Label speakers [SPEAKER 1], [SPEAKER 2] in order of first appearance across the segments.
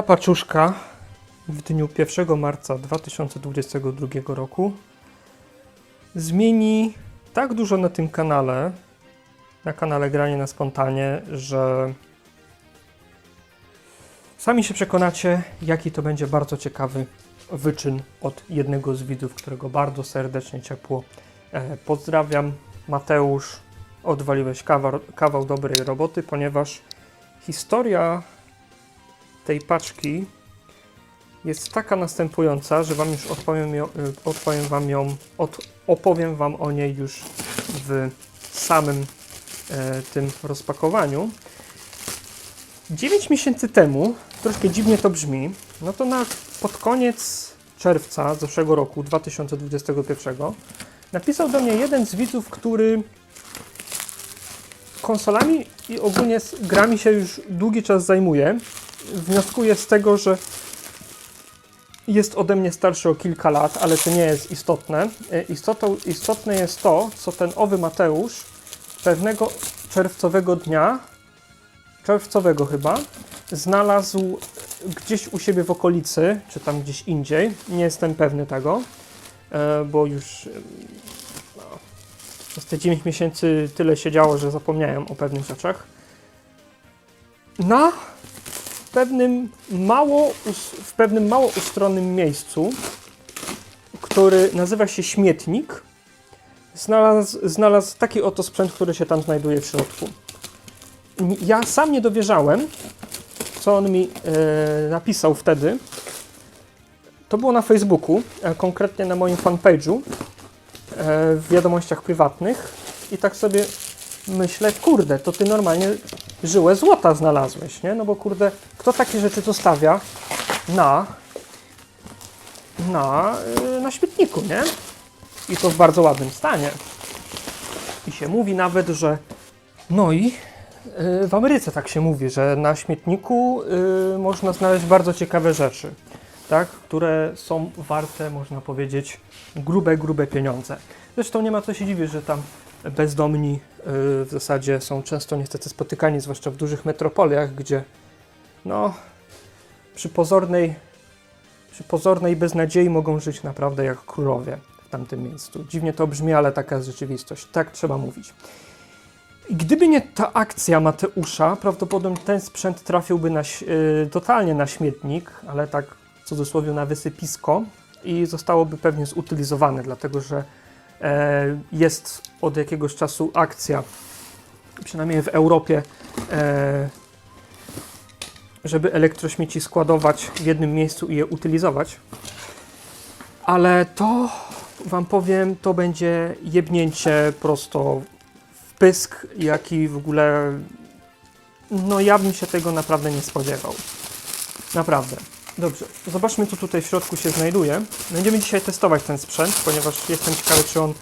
[SPEAKER 1] Ta paczuszka w dniu 1 marca 2022 roku zmieni tak dużo na tym kanale, na kanale Granie na Spontanie, że sami się przekonacie, jaki to będzie bardzo ciekawy wyczyn od jednego z widzów, którego bardzo serdecznie, ciepło e, pozdrawiam. Mateusz, odwaliłeś kawał, kawał dobrej roboty, ponieważ historia tej paczki jest taka następująca, że wam już odpowiem, y, odpowiem wam ją, od, opowiem wam o niej już w samym e, tym rozpakowaniu. 9 miesięcy temu, troszkę dziwnie to brzmi, no to na, pod koniec czerwca zeszłego roku, 2021, napisał do mnie jeden z widzów, który konsolami i ogólnie grami się już długi czas zajmuje. Wnioskuję z tego, że jest ode mnie starszy o kilka lat, ale to nie jest istotne. E, Istotą, istotne jest to, co ten owy Mateusz pewnego czerwcowego dnia, czerwcowego chyba, znalazł gdzieś u siebie w okolicy, czy tam gdzieś indziej. Nie jestem pewny tego, e, bo już e, no, przez te 9 miesięcy tyle się działo, że zapomniałem o pewnych rzeczach. Na pewnym mało, w pewnym mało ustronnym miejscu, który nazywa się śmietnik, znalazł, znalazł taki oto sprzęt, który się tam znajduje w środku. Ja sam nie dowierzałem, co on mi e, napisał wtedy. To było na Facebooku, e, konkretnie na moim fanpage'u, e, w wiadomościach prywatnych i tak sobie myślę, kurde, to ty normalnie żyłę złota znalazłeś, nie? No bo kurde, kto takie rzeczy zostawia na na, yy, na śmietniku, nie? I to w bardzo ładnym stanie. I się mówi nawet, że no i yy, w Ameryce tak się mówi, że na śmietniku yy, można znaleźć bardzo ciekawe rzeczy, tak? Które są warte, można powiedzieć, grube, grube pieniądze. Zresztą nie ma co się dziwić, że tam bezdomni yy, w zasadzie są często niestety spotykani, zwłaszcza w dużych metropoliach, gdzie no, przy pozornej, przy pozornej beznadziei mogą żyć naprawdę jak królowie w tamtym miejscu. Dziwnie to brzmi, ale taka jest rzeczywistość. Tak trzeba mówić. I gdyby nie ta akcja Mateusza, prawdopodobnie ten sprzęt trafiłby na, yy, totalnie na śmietnik, ale tak w cudzysłowie na wysypisko i zostałoby pewnie zutylizowane, dlatego że jest od jakiegoś czasu akcja, przynajmniej w Europie, e, żeby elektrośmieci składować w jednym miejscu i je utylizować. Ale to, Wam powiem, to będzie jebnięcie prosto w pysk, jaki w ogóle. No, ja bym się tego naprawdę nie spodziewał. Naprawdę. Dobrze, zobaczmy, co tutaj w środku się znajduje. Będziemy dzisiaj testować ten sprzęt, ponieważ jestem ciekawy, czy on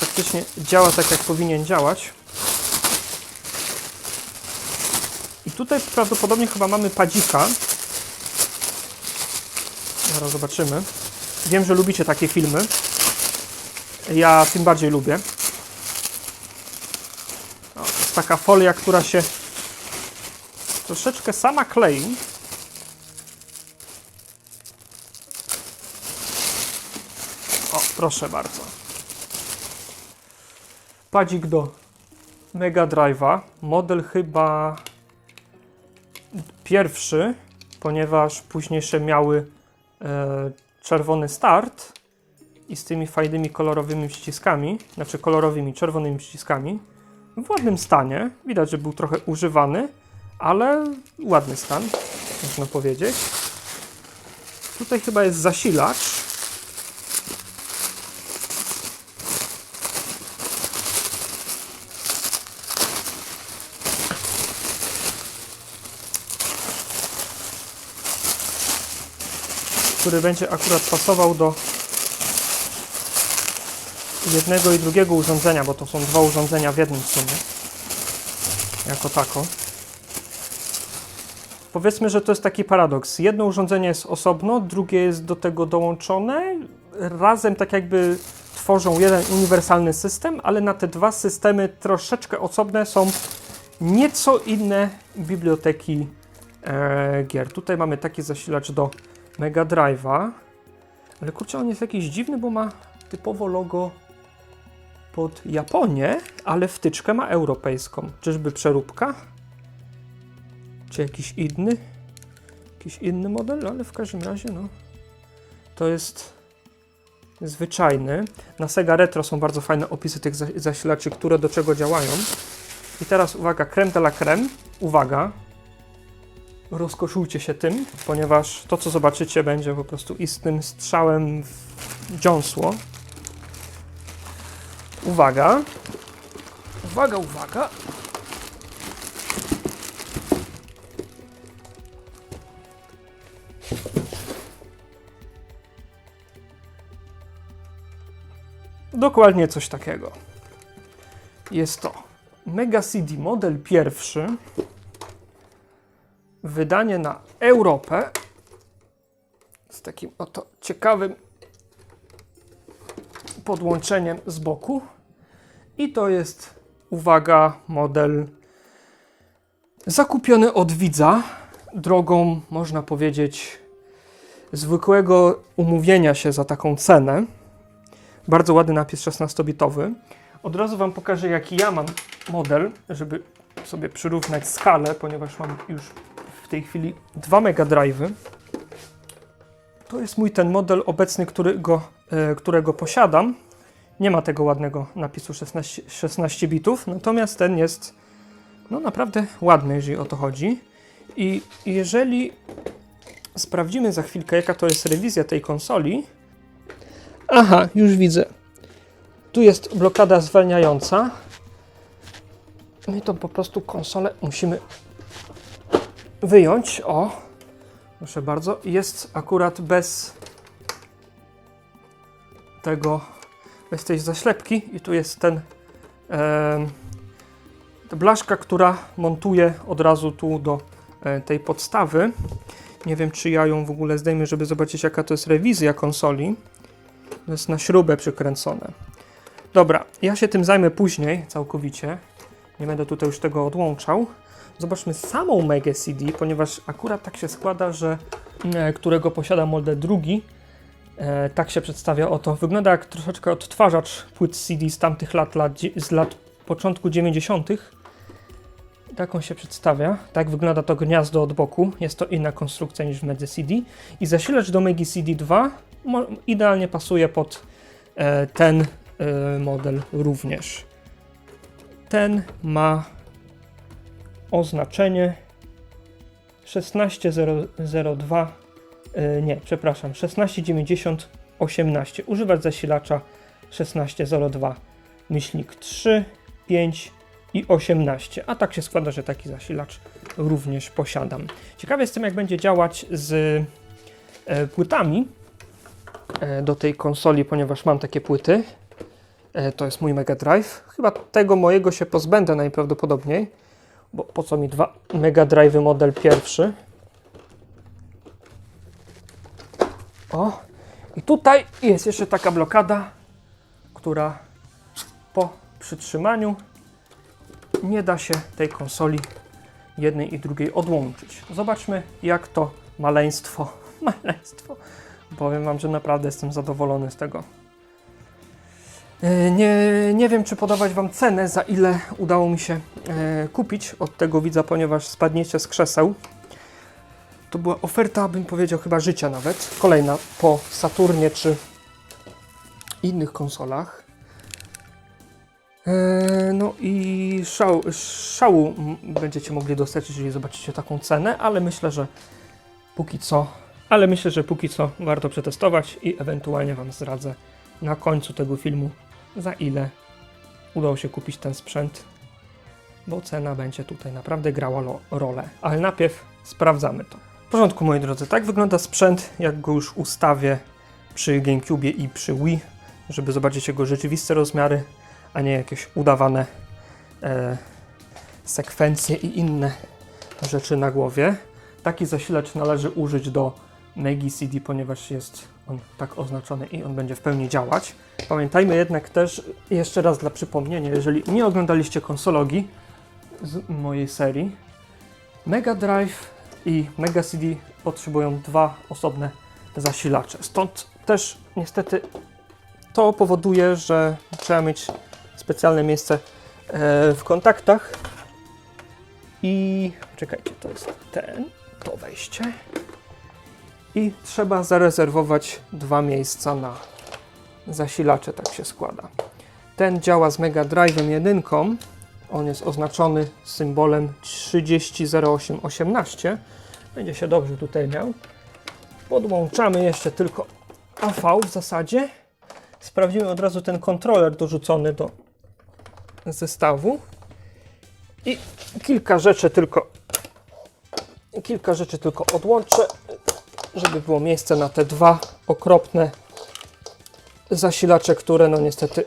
[SPEAKER 1] faktycznie działa tak, jak powinien działać. I tutaj prawdopodobnie chyba mamy padzika. Zaraz zobaczymy. Wiem, że lubicie takie filmy. Ja tym bardziej lubię. O, jest taka folia, która się troszeczkę sama klei. Proszę bardzo. Padzik do Mega Drive'a. Model chyba pierwszy, ponieważ późniejsze miały e, czerwony start i z tymi fajnymi kolorowymi przyciskami, znaczy kolorowymi czerwonymi przyciskami, w ładnym stanie. Widać, że był trochę używany, ale ładny stan, można powiedzieć. Tutaj chyba jest zasilacz. Który będzie akurat pasował do jednego i drugiego urządzenia, bo to są dwa urządzenia w jednym sumie. Jako tako. Powiedzmy, że to jest taki paradoks. Jedno urządzenie jest osobno, drugie jest do tego dołączone. Razem tak jakby tworzą jeden uniwersalny system, ale na te dwa systemy troszeczkę osobne są nieco inne biblioteki e, gier. Tutaj mamy taki zasilacz do Mega Drive'a, ale kurczę, on jest jakiś dziwny, bo ma typowo logo pod Japonię, ale wtyczkę ma europejską. Czyżby przeróbka? Czy jakiś inny? Jakiś inny model, ale w każdym razie, no. To jest zwyczajny. Na Sega Retro są bardzo fajne opisy tych za- zasilaczy, które do czego działają. I teraz uwaga, creme de la creme. Uwaga. Rozkoszujcie się tym, ponieważ to, co zobaczycie, będzie po prostu istnym strzałem w dziąsło. Uwaga. Uwaga, uwaga. Dokładnie coś takiego. Jest to Mega CD model pierwszy. Wydanie na Europę. Z takim oto ciekawym podłączeniem z boku. I to jest, uwaga, model zakupiony od widza drogą, można powiedzieć, zwykłego umówienia się za taką cenę. Bardzo ładny napis 16-bitowy. Od razu Wam pokażę, jaki ja mam model, żeby sobie przyrównać skalę, ponieważ mam już w tej chwili dwa Mega Drive'y. To jest mój ten model obecny, którego, e, którego posiadam. Nie ma tego ładnego napisu 16, 16 bitów, natomiast ten jest no naprawdę ładny, jeżeli o to chodzi. I jeżeli sprawdzimy za chwilkę, jaka to jest rewizja tej konsoli. Aha, już widzę. Tu jest blokada zwalniająca. My to po prostu konsolę musimy wyjąć. O, proszę bardzo. Jest akurat bez tego, bez tej zaślepki i tu jest ten ta blaszka, która montuje od razu tu do e, tej podstawy. Nie wiem, czy ja ją w ogóle zdejmę, żeby zobaczyć, jaka to jest rewizja konsoli. To jest na śrubę przykręcone. Dobra, ja się tym zajmę później całkowicie. Nie będę tutaj już tego odłączał. Zobaczmy samą Mega CD, ponieważ akurat tak się składa, że e, którego posiada model drugi, e, tak się przedstawia oto. Wygląda jak troszeczkę odtwarzacz płyt CD z tamtych lat, lat z lat początku 90. Tak on się przedstawia. Tak wygląda to gniazdo od boku. Jest to inna konstrukcja niż w CD. I zasilacz do Mega CD 2 mo- idealnie pasuje pod e, ten model również. Ten ma oznaczenie 16002 e, nie, przepraszam, 1690 18. Używać zasilacza 1602 myślnik 3, 5 i 18. A tak się składa, że taki zasilacz również posiadam. Ciekawy jestem, jak będzie działać z e, płytami e, do tej konsoli, ponieważ mam takie płyty. To jest mój Mega Drive. Chyba tego mojego się pozbędę najprawdopodobniej, bo po co mi dwa Mega Drive model pierwszy. O, i tutaj jest jeszcze taka blokada, która po przytrzymaniu nie da się tej konsoli jednej i drugiej odłączyć. Zobaczmy, jak to maleństwo, maleństwo. Powiem Wam, że naprawdę jestem zadowolony z tego. E, Nie, nie wiem, czy podawać Wam cenę, za ile udało mi się e, kupić od tego widza, ponieważ spadniecie z krzeseł. To była oferta, bym powiedział, chyba życia nawet. Kolejna po Saturnie czy innych konsolach. E, No i szał, szału będziecie mogli dostać, jeżeli zobaczycie taką cenę, ale myślę, że póki co, ale myślę, że póki co warto przetestować i ewentualnie Wam zdradzę na końcu tego filmu, za ile udało się kupić ten sprzęt, bo cena będzie tutaj naprawdę grała rolę. Ale najpierw sprawdzamy to. W porządku, moi drodzy, tak wygląda sprzęt, jak go już ustawię przy GameCube i przy Wii, żeby zobaczyć jego rzeczywiste rozmiary, a nie jakieś udawane e, sekwencje i inne rzeczy na głowie. Taki zasilacz należy użyć do Megi CD, ponieważ jest on tak oznaczony i on będzie w pełni działać. Pamiętajmy jednak też, jeszcze raz dla przypomnienia, jeżeli nie oglądaliście konsologii z mojej serii, Mega Drive i Mega CD potrzebują dwa osobne zasilacze. Stąd też niestety to powoduje, że trzeba mieć specjalne miejsce e, w kontaktach. I czekajcie, to jest ten, to wejście. I trzeba zarezerwować dwa miejsca na zasilacze, tak się składa. Ten działa z Mega Drive'em jedynką. On jest oznaczony symbolem 300818. Będzie się dobrze tutaj miał. Podłączamy jeszcze tylko AV w zasadzie. Sprawdzimy od razu ten kontroler dorzucony do zestawu. I kilka rzeczy tylko kilka rzeczy tylko odłączę, żeby było miejsce na te dwa okropne zasilacze, które no niestety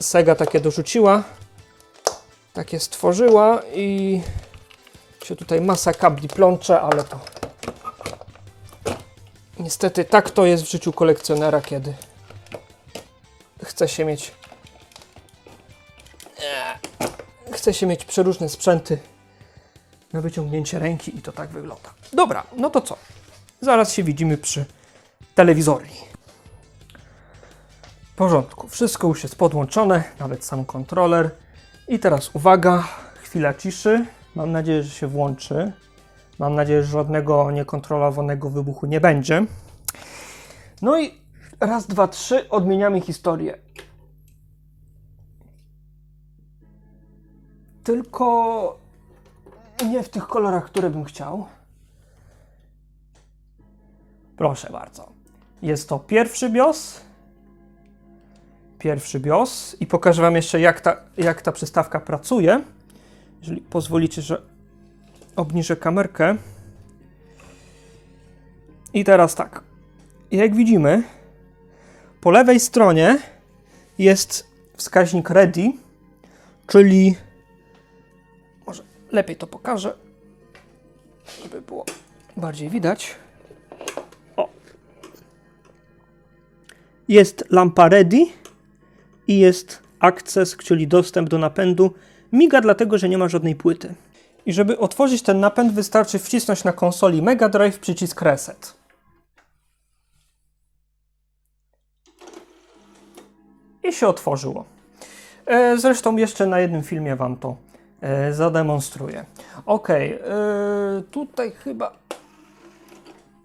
[SPEAKER 1] Sega takie dorzuciła. Takie stworzyła i się tutaj masa kabli plącze, ale to niestety tak to jest w życiu kolekcjonera, kiedy chce się mieć chce się mieć przeróżne sprzęty na wyciągnięcie ręki i to tak wygląda. Dobra, no to co? Zaraz się widzimy przy telewizorni. W porządku, wszystko już jest podłączone, nawet sam kontroler. I teraz uwaga, chwila ciszy. Mam nadzieję, że się włączy. Mam nadzieję, że żadnego niekontrolowanego wybuchu nie będzie. No i raz, dwa, trzy, odmieniamy historię. Tylko nie w tych kolorach, które bym chciał. Proszę bardzo. Jest to pierwszy BIOS. Pierwszy BIOS. I pokażę Wam jeszcze, jak ta, jak ta przystawka pracuje. Jeżeli pozwolicie, że obniżę kamerkę. I teraz tak. Jak widzimy, po lewej stronie jest wskaźnik ready, czyli może lepiej to pokażę, żeby było bardziej widać. Jest lampa ready i jest access, czyli dostęp do napędu. Miga dlatego, że nie ma żadnej płyty. I żeby otworzyć ten napęd wystarczy wcisnąć na konsoli Mega Drive przycisk reset. I się otworzyło. E, Zresztą jeszcze na jednym filmie Wam to e, zademonstruję. Ok, e, tutaj chyba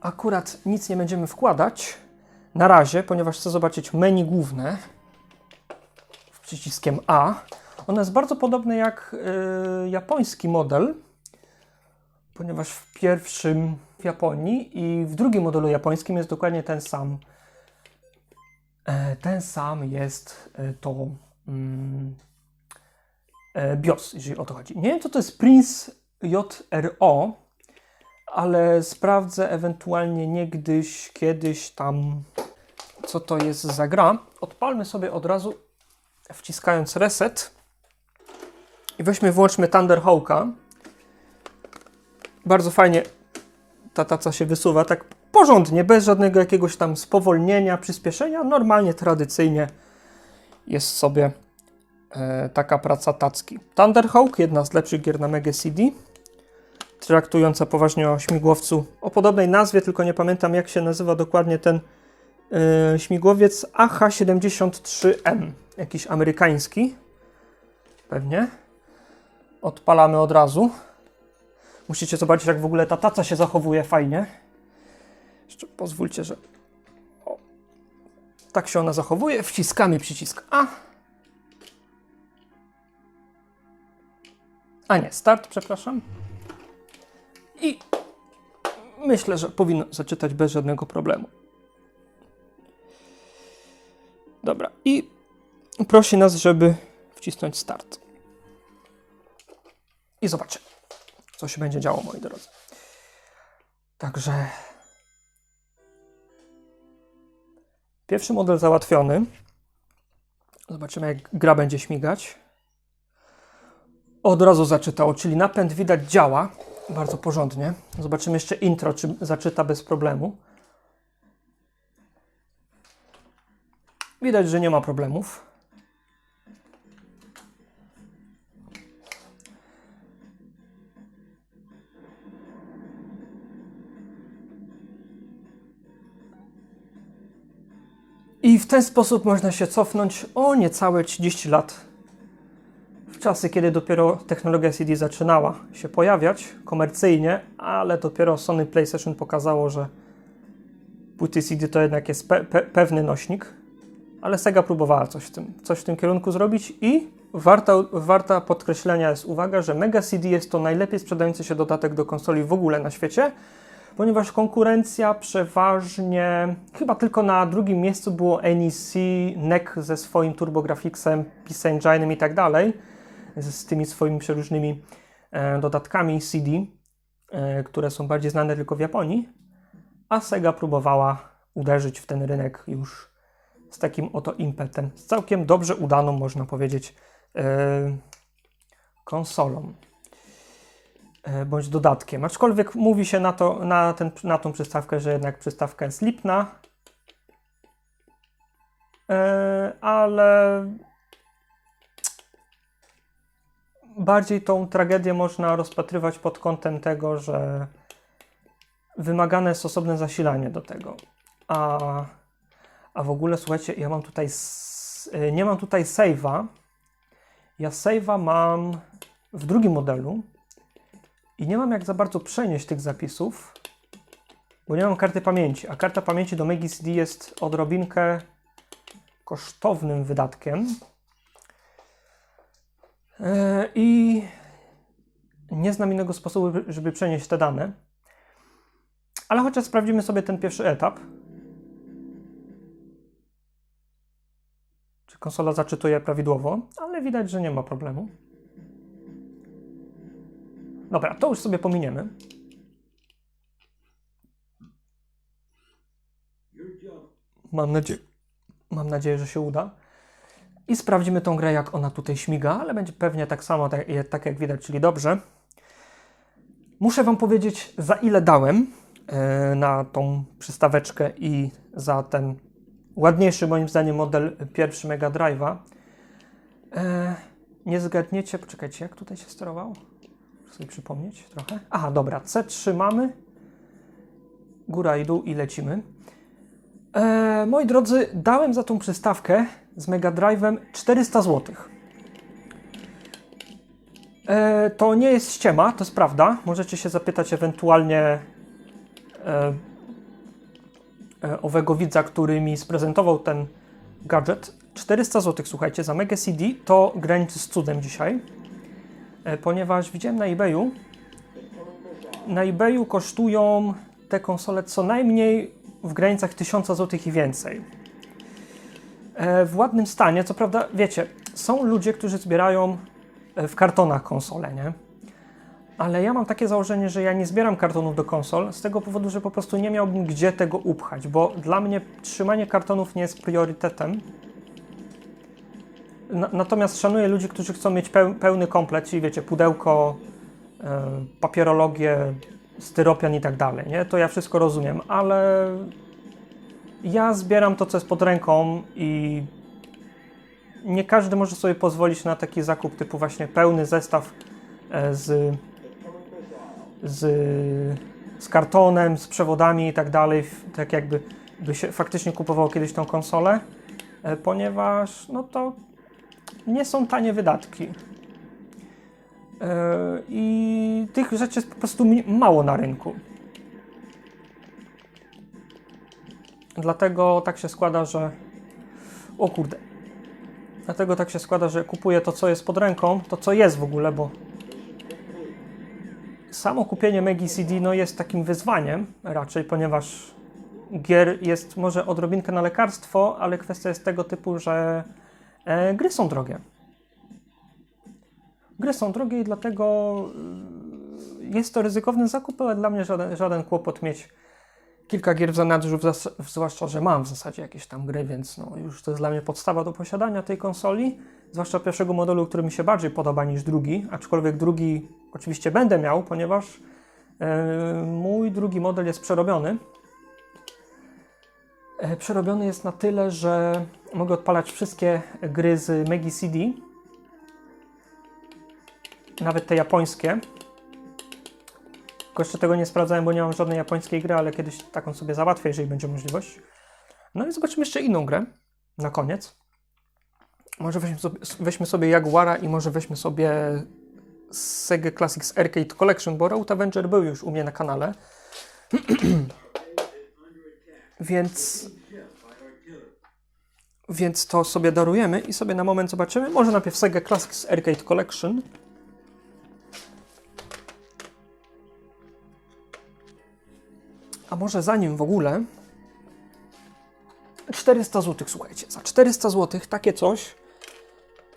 [SPEAKER 1] akurat nic nie będziemy wkładać na razie, ponieważ chcę zobaczyć menu główne przyciskiem A. Ono jest bardzo podobne jak e, japoński model, ponieważ w pierwszym w Japonii i w drugim modelu japońskim jest dokładnie ten sam. E, ten sam jest e, to mm, BIOS, jeżeli o to chodzi. Nie wiem, co to jest Prince JRO, ale sprawdzę ewentualnie niegdyś, kiedyś tam, co to jest za gra. Odpalmy sobie od razu, wciskając reset i weźmy, włączmy Thunder Hawka. Bardzo fajnie ta taca się wysuwa, tak porządnie, bez żadnego jakiegoś tam spowolnienia, przyspieszenia. Normalnie, tradycyjnie jest sobie e, taka praca tacki. Thunderhawk, jedna z lepszych gier na Mega CD, traktująca poważnie o śmigłowcu o podobnej nazwie, tylko nie pamiętam jak się nazywa dokładnie ten e, śmigłowiec AH-73M, jakiś amerykański, pewnie. Odpalamy od razu. Musicie zobaczyć, jak w ogóle ta taca się zachowuje fajnie. Jeszcze pozwólcie, że. O. Tak się ona zachowuje. Wciskamy przycisk A. A nie, start, przepraszam. I myślę, że powinno zaczytać bez żadnego problemu. Dobra, i prosi nas, żeby wcisnąć start. I zobaczymy, co się będzie działo, moi drodzy. Także Pierwszy model załatwiony. Zobaczymy, jak gra będzie śmigać. Od razu zaczytało, czyli napęd widać działa bardzo porządnie. Zobaczymy jeszcze intro, czy zaczyta bez problemu. Widać, że nie ma problemów. I w ten sposób można się cofnąć o niecałe 30 lat. W czasy, kiedy dopiero technologia CD zaczynała się pojawiać komercyjnie, ale dopiero Sony PlayStation pokazało, że płyty CD to jednak jest pe pe pewny nośnik ale Sega próbowała coś w, tym, coś w tym kierunku zrobić i warta, warta podkreślenia jest uwaga, że Mega CD jest to najlepiej sprzedający się dodatek do konsoli w ogóle na świecie, ponieważ konkurencja przeważnie, chyba tylko na drugim miejscu było NEC, NEC ze swoim TurboGrafxem, PC Engine'em i tak dalej, z, z tymi swoimi przeróżnymi e, dodatkami CD, e, które są bardziej znane tylko w Japonii, a Sega próbowała uderzyć w ten rynek już z takim oto impetem, z całkiem dobrze udaną, można powiedzieć, e, konsolą e, bądź dodatkiem. Aczkolwiek mówi się na, to, na, ten, na tą przystawkę, że jednak przystawka jest lipna, e, ale bardziej tą tragedię można rozpatrywać pod kątem tego, że wymagane jest osobne zasilanie do tego. A, a w ogóle, słuchajcie, ja mam tutaj, y, nie mam tutaj save'a. Ja save'a mam w drugim modelu i nie mam jak za bardzo przenieść tych zapisów, bo nie mam karty pamięci, a karta pamięci do Megi CD jest odrobinkę kosztownym wydatkiem. E, I nie znam innego sposobu, żeby przenieść te dane. Ale chociaż sprawdzimy sobie ten pierwszy etap. Konsola zaczytuje prawidłowo, ale widać, że nie ma problemu. Dobra, to już sobie pominiemy. Mam nadzieję, mam nadzieję, że się uda. I sprawdzimy tą grę, jak ona tutaj śmiga, ale będzie pewnie tak samo, tak, tak jak widać, czyli dobrze. Muszę Wam powiedzieć, za ile dałem e, na tą przystaweczkę i za ten ładniejszy, moim zdaniem, model pierwszy Mega Drive'a. E, nie zgadniecie, poczekajcie, jak tutaj się sterował? Muszę sobie przypomnieć trochę. Aha, dobra, C3 mamy. Góra i dół i lecimy. E, moi drodzy, dałem za tą przystawkę z Mega Drive'em 400 zł. E, to nie jest ściema, to jest prawda. Możecie się zapytać ewentualnie e, owego widza, który mi sprezentował ten gadżet. 400 zł, słuchajcie, za Mega CD to graniczy z cudem dzisiaj, e, ponieważ widziałem na eBayu, na eBayu kosztują te konsole co najmniej w granicach 1000 zł i więcej. E, w ładnym stanie, co prawda, wiecie, są ludzie, którzy zbierają e, w kartonach konsole, nie? Ale ja mam takie założenie, że ja nie zbieram kartonów do konsol z tego powodu, że po prostu nie miałbym gdzie tego upchać, bo dla mnie trzymanie kartonów nie jest priorytetem. Na, natomiast szanuję ludzi, którzy chcą mieć peł, pełny komplet, czyli wiecie, pudełko, e, papierologię, styropian i tak dalej, nie? To ja wszystko rozumiem, ale ja zbieram to, co jest pod ręką i nie każdy może sobie pozwolić na taki zakup typu właśnie pełny zestaw e, z, z, z kartonem, z przewodami i tak dalej, tak jakby by się faktycznie kupowało kiedyś tą konsolę, e, ponieważ no to nie są tanie wydatki. E, I tych rzeczy jest po prostu mało na rynku. Dlatego tak się składa, że. O kurde. Dlatego tak się składa, że kupuję to, co jest pod ręką, to co jest w ogóle, bo samo kupienie Megi CD no, jest takim wyzwaniem raczej, ponieważ gier jest może odrobinkę na lekarstwo, ale kwestia jest tego typu, że e, gry są drogie. Gry są drogie i dlatego y, jest to ryzykowny zakup, ale dla mnie żaden, żaden kłopot mieć kilka gier w zanadrzu, zwłaszcza, że mam w zasadzie jakieś tam gry, więc no, już to jest dla mnie podstawa do posiadania tej konsoli, zwłaszcza pierwszego modelu, który mi się bardziej podoba niż drugi, aczkolwiek drugi oczywiście będę miał, ponieważ e, mój drugi model jest przerobiony. E, Przerobiony jest na tyle, że mogę odpalać wszystkie gry z Megi CD, nawet te japońskie. Tylko jeszcze tego nie sprawdzałem, bo nie mam żadnej japońskiej gry, ale kiedyś taką sobie załatwię, jeżeli będzie możliwość. No i zobaczymy jeszcze inną grę. na koniec. Może weźmy sobie, weźmy sobie Jaguara i może weźmy sobie Sega Classics Arcade Collection, bo Road Avenger był już u mnie na kanale. Więc więc to sobie darujemy i sobie na moment zobaczymy. Może najpierw Sega Classics Arcade Collection. A może zanim w ogóle 400 zł, słuchajcie, za 400 zł takie coś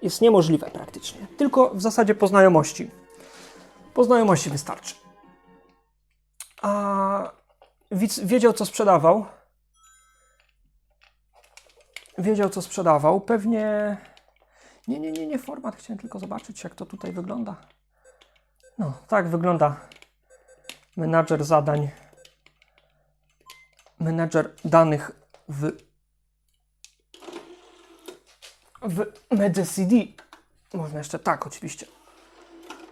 [SPEAKER 1] jest niemożliwe praktycznie. Tylko w zasadzie po znajomości. Po znajomości wystarczy. A widz wiedział, co sprzedawał. Wiedział, co sprzedawał. Pewnie. Nie, nie, nie, nie, format. Chciałem tylko zobaczyć, jak to tutaj wygląda. No, tak wygląda menadżer zadań. Menadżer danych w w Media CD można jeszcze tak oczywiście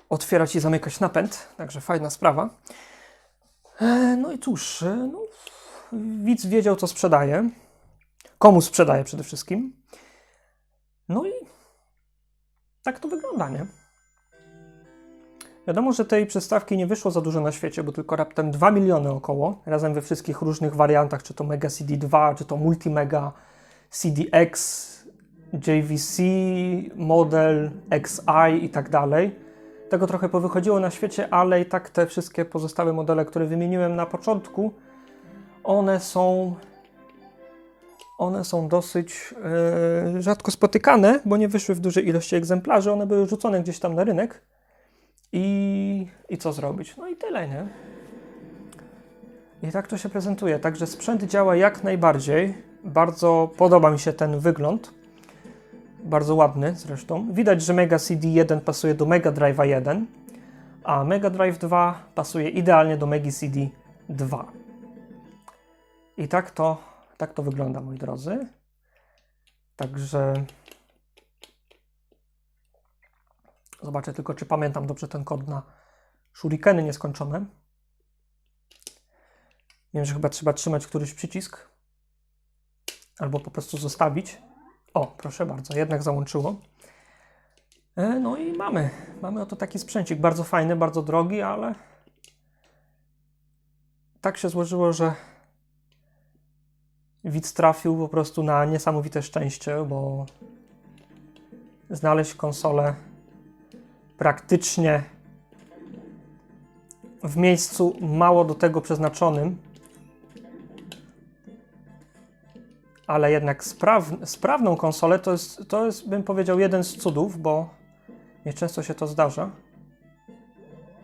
[SPEAKER 1] otwierać i zamykać napęd, także fajna sprawa. E, No i cóż, e, no, widz wiedział co sprzedaje, komu sprzedaje przede wszystkim. No i tak to wygląda, nie? Wiadomo, że tej przystawki nie wyszło za dużo na świecie, bo tylko raptem 2 miliony około, razem we wszystkich różnych wariantach, czy to Mega CD2, czy to Multimega CDX, JVC, Model, XI i tak dalej. Tego trochę powychodziło na świecie, ale i tak te wszystkie pozostałe modele, które wymieniłem na początku, one są one są dosyć e, rzadko spotykane, bo nie wyszły w dużej ilości egzemplarzy, one były rzucone gdzieś tam na rynek. I, I co zrobić? No i tyle, nie? I tak to się prezentuje. Także sprzęt działa jak najbardziej. Bardzo podoba mi się ten wygląd. Bardzo ładny zresztą. Widać, że Mega CD 1 pasuje do Mega Drive'a 1, a Mega Drive 2 pasuje idealnie do Mega CD 2. I tak to, tak to wygląda, moi drodzy. Także zobaczę tylko, czy pamiętam dobrze ten kod na shurikeny nieskończone. Wiem, że chyba trzeba trzymać któryś przycisk albo po prostu zostawić. O, proszę bardzo, jednak załączyło. E, No i mamy, mamy oto taki sprzęcik, bardzo fajny, bardzo drogi, ale tak się złożyło, że widz trafił po prostu na niesamowite szczęście, bo znaleźć konsolę praktycznie w miejscu mało do tego przeznaczonym, ale jednak spraw, sprawną konsolę to jest, to jest, bym powiedział, jeden z cudów, bo nieczęsto się to zdarza.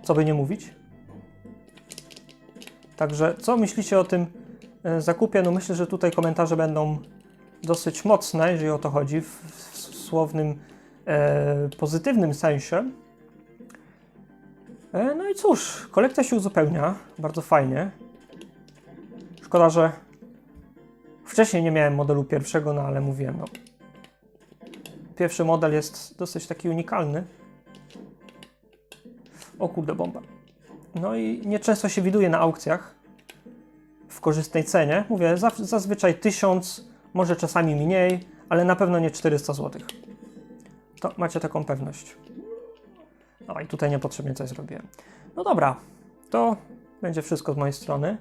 [SPEAKER 1] Co by nie mówić. Także co myślicie o tym e, zakupie? No myślę, że tutaj komentarze będą dosyć mocne, jeżeli o to chodzi, w, w słownym, e, pozytywnym sensie. E, no i cóż, kolekcja się uzupełnia, bardzo fajnie. Szkoda, że Wcześniej nie miałem modelu pierwszego, no ale mówiłem, no. Pierwszy model jest dosyć taki unikalny. O kurde, bomba. No i nieczęsto się widuje na aukcjach w korzystnej cenie. Mówię, zazwyczaj 1000, może czasami mniej, ale na pewno nie 400 zł. To macie taką pewność. No i tutaj niepotrzebnie coś zrobiłem. No dobra, to będzie wszystko z mojej strony.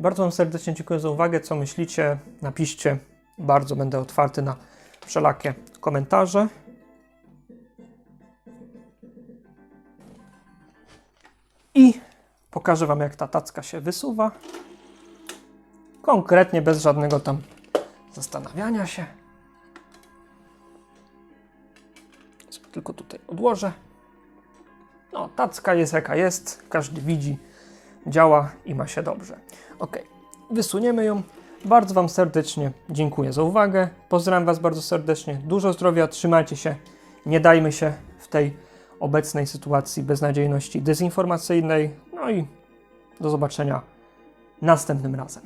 [SPEAKER 1] Bardzo Wam serdecznie dziękuję za uwagę. Co myślicie? Napiszcie. Bardzo będę otwarty na wszelakie komentarze. I pokażę Wam, jak ta tacka się wysuwa. Konkretnie, bez żadnego tam zastanawiania się. Tylko tutaj odłożę. No, tacka jest jaka jest, każdy widzi, działa i ma się dobrze. Ok, wysuniemy ją. Bardzo Wam serdecznie dziękuję za uwagę. Pozdrawiam Was bardzo serdecznie. Dużo zdrowia, trzymajcie się. Nie dajmy się w tej obecnej sytuacji beznadziejności dezinformacyjnej. No i do zobaczenia następnym razem.